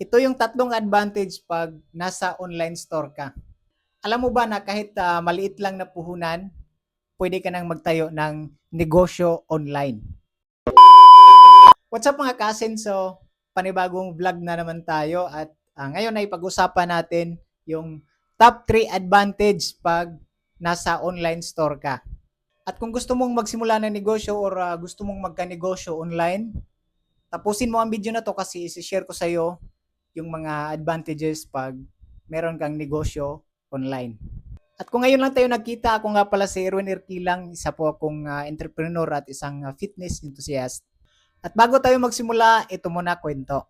Ito yung tatlong advantage pag nasa online store ka. Alam mo ba na kahit ah, maliit lang na puhunan, pwede ka nang magtayo ng negosyo online. What's up mga kasin? So, panibagong vlog na naman tayo at ah, ngayon ay pag-usapan natin yung top 3 advantage pag nasa online store ka. At kung gusto mong magsimula ng negosyo or ah, gusto mong magka-negosyo online, tapusin mo ang video na to kasi isi-share ko sa iyo yung mga advantages pag meron kang negosyo online. At kung ngayon lang tayo nagkita, ako nga pala si Erwin Erkilang, isa po akong ah, entrepreneur at isang ah, fitness enthusiast. At bago tayo magsimula, ito muna kwento.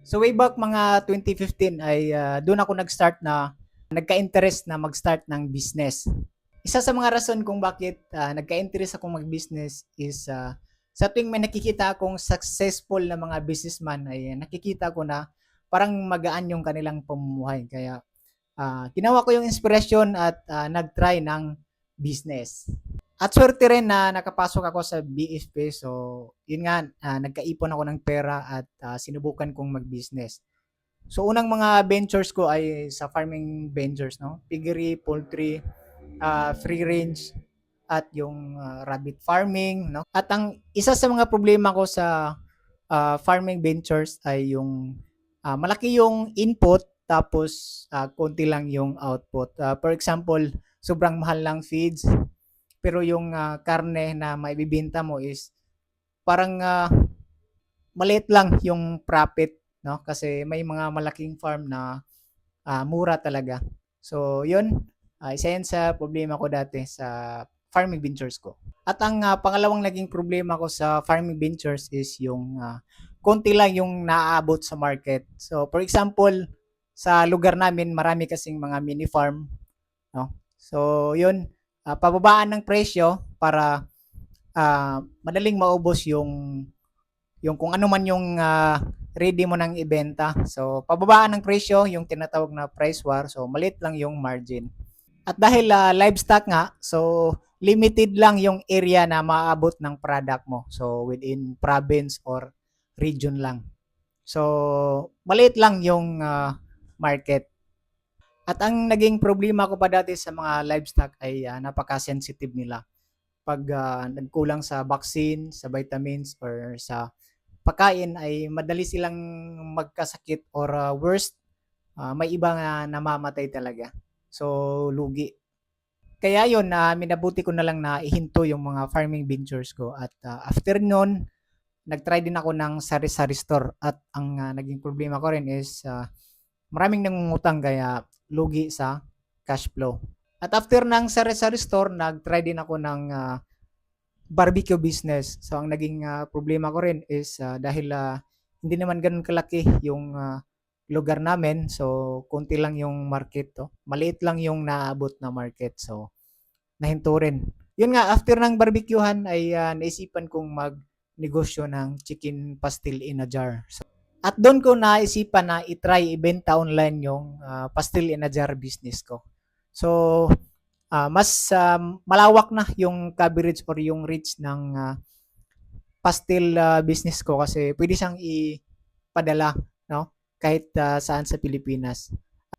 So way back mga 2015 ay ah, doon ako nag-start na nagka-interest na mag-start ng business. Isa sa mga rason kung bakit ah, nagka-interest akong mag-business is ah, sa tuwing may nakikita akong successful na mga businessman ay nakikita ko na parang magaan yung kanilang pamumuhay. Kaya ah, ginawa ko yung inspiration at ah, nag-try ng business. At swerte rin na nakapasok ako sa BFP. So, yun nga, ah, nagkaipon ako ng pera at ah, sinubukan kong mag-business. So, unang mga ventures ko ay sa farming ventures, no? Piggery, poultry, ah, free range, at yung ah, rabbit farming, no? At ang isa sa mga problema ko sa ah, farming ventures ay yung ah, malaki yung input tapos ah, konti lang yung output. Ah, for example, sobrang mahal lang feeds pero yung ah, karne na maibibenta mo is parang ah, maliit lang yung profit no kasi may mga malaking farm na ah, mura talaga. So, yun, ah, isa yan sa problema ko dati sa farming ventures ko. At ang ah, pangalawang naging problema ko sa farming ventures is yung ah, konti lang yung naaabot sa market. So, for example, sa lugar namin, marami kasing mga mini farm. No? So, yun, ah, pababaan ng presyo para ah, madaling maubos yung yung kung ano man yung ah, ready mo nang ibenta. So, pababaan ng presyo, yung tinatawag na price war. So, maliit lang yung margin. At dahil ah, livestock nga, so limited lang yung area na maaabot ng product mo. So, within province or region lang. So, maliit lang yung ah, market. At ang naging problema ko pa dati sa mga livestock ay ah, napaka-sensitive nila. Pag ah, nagkulang sa vaccine, sa vitamins, or sa pagkain ay madali silang magkasakit or ah, worst, ah, may iba nga namamatay talaga. So, lugi. Kaya yun, na minabuti ko na lang na ihinto yung mga farming ventures ko. At ah, after nun, nag-try din ako ng sari-sari store. At ang ah, naging problema ko rin is ah, maraming nangungutang kaya lugi sa cash flow. At after ng sari-sari store, nag-try din ako ng ah, barbecue business. So ang naging ah, problema ko rin is ah, dahil ah, hindi naman ganun kalaki yung ah, lugar namin. So konti lang yung market to. Maliit lang yung naabot na market. So nahinto rin. Yun nga, after ng barbecuehan ay ah, naisipan kong mag-negosyo ng chicken pastil in a jar. So, at doon ko naisipan na itry ibenta online yung ah, pastil in a jar business ko. So, ah, mas um, malawak na yung coverage or yung reach ng ah, pastil ah, business ko kasi pwede siyang ipadala no kahit ah, saan sa Pilipinas.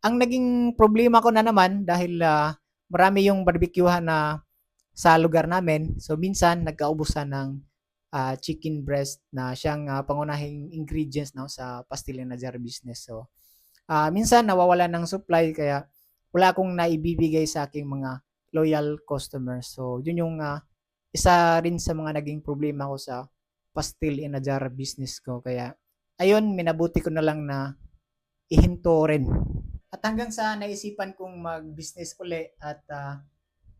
Ang naging problema ko na naman dahil ah, marami yung barbecuehan na sa lugar namin. So minsan nagkaubusan ng ah, chicken breast na siyang ah, pangunahing ingredients no sa pastil na jar business. So ah, minsan nawawala ng supply kaya wala akong naibibigay sa aking mga loyal customers. So yun yung ah, isa rin sa mga naging problema ko sa pastil in a jar business ko. Kaya ayun, minabuti ko na lang na ihinto rin. At hanggang sa naisipan kong mag-business uli at ah,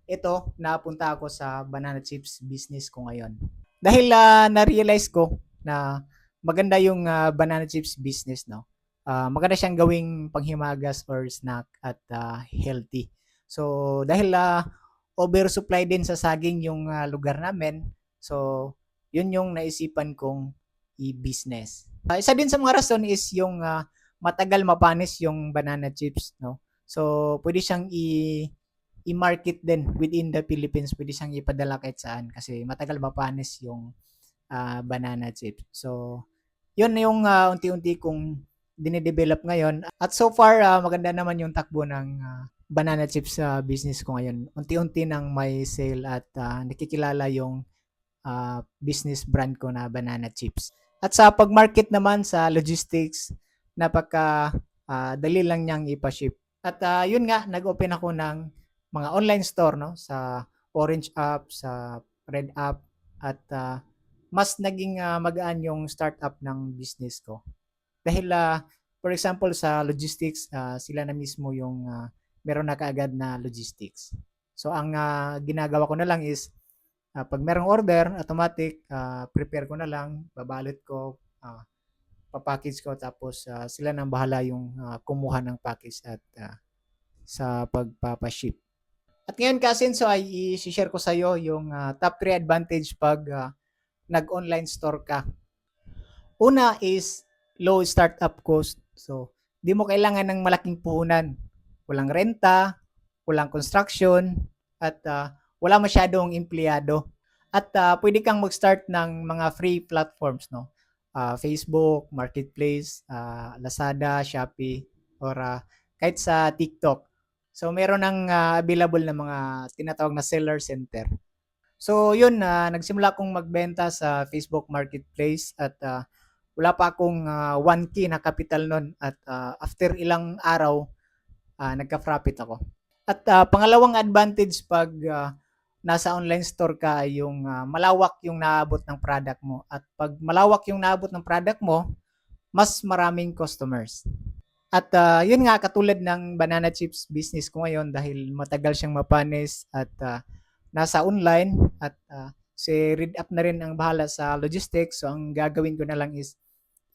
ito, napunta ako sa banana chips business ko ngayon. Dahil ah, na-realize ko na maganda yung ah, banana chips business, no? Ah, maganda siyang gawing panghimagas or snack at ah, healthy. So, dahil ah, oversupply din sa saging yung ah, lugar namin, so, yun yung naisipan kong i-business. Ah, isa din sa mga rason is yung ah, matagal mapanis yung banana chips, no? So, pwede siyang i- i-market din within the Philippines. Pwede siyang ipadala kahit saan kasi matagal mapanis yung ah, banana chips. So, yun yung ah, unti-unti kong dinidevelop ngayon. At so far, ah, maganda naman yung takbo ng ah, banana chips sa business ko ngayon. Unti-unti nang may sale at ah, nakikilala yung ah, business brand ko na banana chips. At sa pag-market naman sa logistics, napaka ah, dali lang niyang ipa-ship. At ah, yun nga, nag-open ako ng mga online store no sa Orange app, sa Red app at ah, mas naging ah, magaan yung startup ng business ko. Dahil ah, for example sa logistics, ah, sila na mismo yung ah, meron na kaagad na logistics. So ang ah, ginagawa ko na lang is ah, pag merong order, automatic ah, prepare ko na lang, babalot ko, ah, papackage ko tapos ah, sila nang bahala yung ah, kumuha ng package at ah, sa pagpapaship. At ngayon kasi so ay i-share ko sa iyo yung ah, top 3 advantage pag ah, nag-online store ka. Una is low startup cost. So, di mo kailangan ng malaking puhunan. Walang renta, walang construction, at ah, wala masyadong empleyado. At ah, pwede kang mag-start ng mga free platforms, no? Ah, Facebook, Marketplace, ah, Lazada, Shopee, or ah, kahit sa TikTok. So, meron ng ah, available na mga tinatawag na seller center. So, yun, na nagsimula akong magbenta sa Facebook Marketplace at ah, wala pa akong ah, 1K na capital nun at ah, after ilang araw, ah, nagka-profit ako. At ah, pangalawang advantage pag ah, nasa online store ka yung ah, malawak yung naabot ng product mo. At pag malawak yung naabot ng product mo, mas maraming customers. At ah, yun nga, katulad ng banana chips business ko ngayon dahil matagal siyang mapanis at ah, nasa online at ah, si Read Up na rin ang bahala sa logistics. So, ang gagawin ko na lang is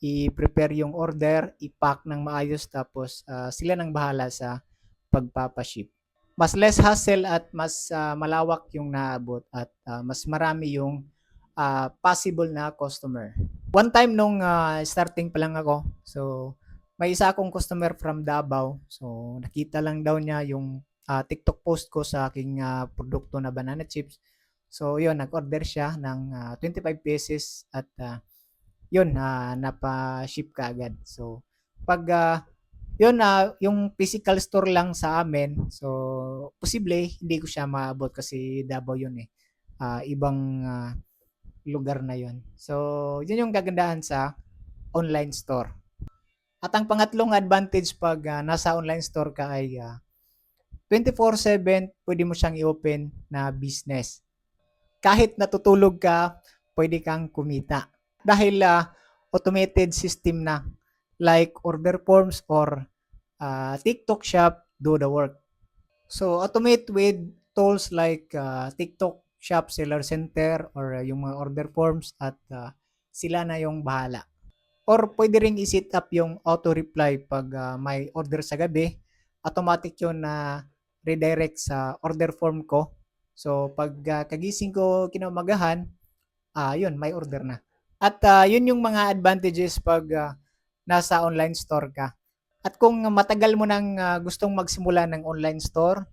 i-prepare yung order, i-pack ng maayos tapos ah, sila nang bahala sa pagpapaship. Mas less hassle at mas ah, malawak yung naabot at ah, mas marami yung ah, possible na customer. One time nung ah, starting pa lang ako, so may isa akong customer from Davao. So nakita lang daw niya yung ah, TikTok post ko sa aking ah, produkto na banana chips. So yun, nag-order siya ng ah, 25 pesos at ah, yun, ah, napa-ship ka agad. So pag ah, yun na yung physical store lang sa amin. So posible hindi ko siya maabot kasi Davao yun eh. Ah, ibang ah, lugar na yun. So yun yung kagandahan sa online store. At ang pangatlong advantage pag ah, nasa online store ka ay ah, 24/7 pwede mo siyang i-open na business. Kahit natutulog ka, pwede kang kumita. Dahil ah, automated system na like order forms or ah, TikTok shop do the work. So automate with tools like ah, TikTok shop seller center or ah, yung mga order forms at ah, sila na yung bahala. Or pwede ring i-set up yung auto reply pag ah, may order sa gabi, automatic yun na redirect sa order form ko. So pag ah, kagising ko kinaumagahan, ah yun, may order na. At ah, yun yung mga advantages pag ah, nasa online store ka. At kung matagal mo nang ah, gustong magsimula ng online store,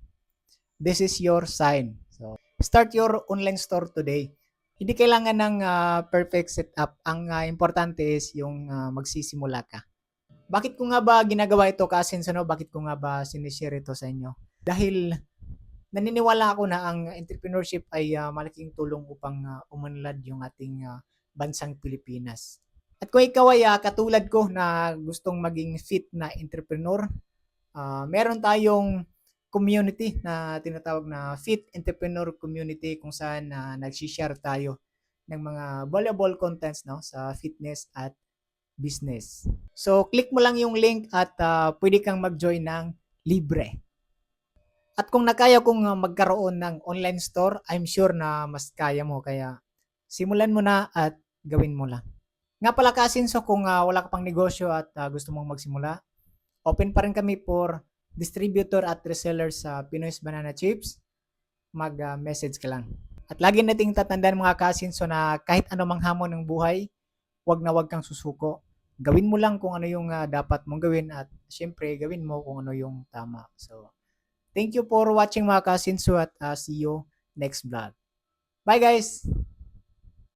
this is your sign. So, start your online store today. Hindi kailangan ng ah, perfect setup. Ang ah, importante is yung ah, magsisimula ka. Bakit ko nga ba ginagawa ito kasi ano, bakit ko nga ba sinishare ito sa inyo? Dahil naniniwala ako na ang entrepreneurship ay ah, malaking tulong upang ah, umunlad yung ating ah, bansang Pilipinas. At kung ikaw ay ah, katulad ko na gustong maging fit na entrepreneur, ah, meron tayong community na tinatawag na Fit Entrepreneur Community kung saan na nagsishare tayo ng mga valuable contents no sa fitness at business. So click mo lang yung link at ah, pwede kang mag-join ng libre. At kung nakaya kong ah, magkaroon ng online store, I'm sure na mas kaya mo kaya simulan mo na at gawin mo lang. Nga pala kasinso kung ah, wala ka pang negosyo at ah, gusto mong magsimula, open pa rin kami for distributor at reseller sa Pinoy's Banana Chips. Mag-message ka lang. At lagi nating tatandaan mga kasinso na kahit anumang hamon ng buhay, wag na wag kang susuko. Gawin mo lang kung ano yung ah, dapat mong gawin at syempre gawin mo kung ano yung tama. So, thank you for watching mga kasinso at ah, see you next vlog. Bye guys!